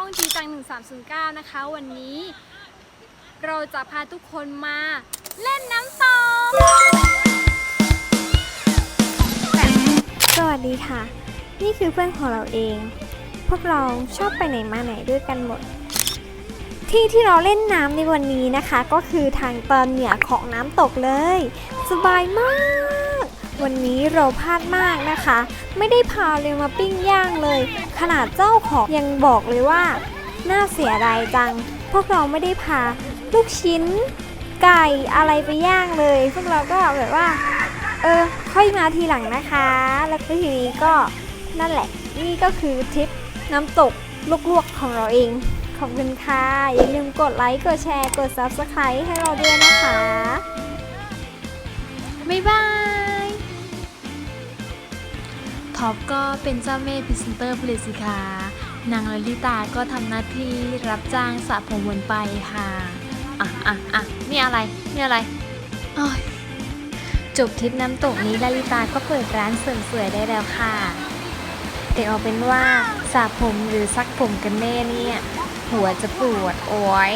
มาอยู่กับช่องจีจัง 1309 นะคะ วันนี้ เราจะพาทุกคนมาเล่นน้ำตกสวัสดีค่ะ นี่คือเพื่อนของเราเอง พวกเราชอบไปไหนมาไหนด้วยกันหมด ที่ที่เราเล่นน้ำในวันนี้นะคะ ก็คือทางตอนเหนือของน้ำตกเลย สบายมาก วันนี้เราพลาดมากนะคะ ไม่ได้พาเลยมาปิ้งย่างเลย ขนาดเจ้าของยังบอกเลยว่า น่าเสียดายจัง พวกเราไม่ได้พาลูกชิ้น ไก่อะไรไปย่างเลย พวกเราก็แบบว่า เออ ค่อยมาทีหลังนะคะ แล้วก็ทีนี้ก็นั่นแหละ นี่ก็คือทริปน้ำตกลวกๆของเราเอง ขอบคุณค่ะ อย่าลืมกดไลค์ กดแชร์ กด Subscribe ให้เราด้วยนะคะ บ๊ายบาย ท็อปก็เป็นเจ้าแม่พรีเซนเตอร์ผลิตสินค้านางลลิตาก็ทำหน้าที่รับจ้างสระผมวนไปค่ะ อะอะอะนี่อะไร นี่อะไรโอ้ยจบทริปน้ำตกนี้ลลิตาก็เปิดร้านเสริมสวยได้แล้วค่ะ แต่เอาเป็นว่าสระผมหรือซักผมกันแน่เนี่ย หัวจะปวดโอ้ย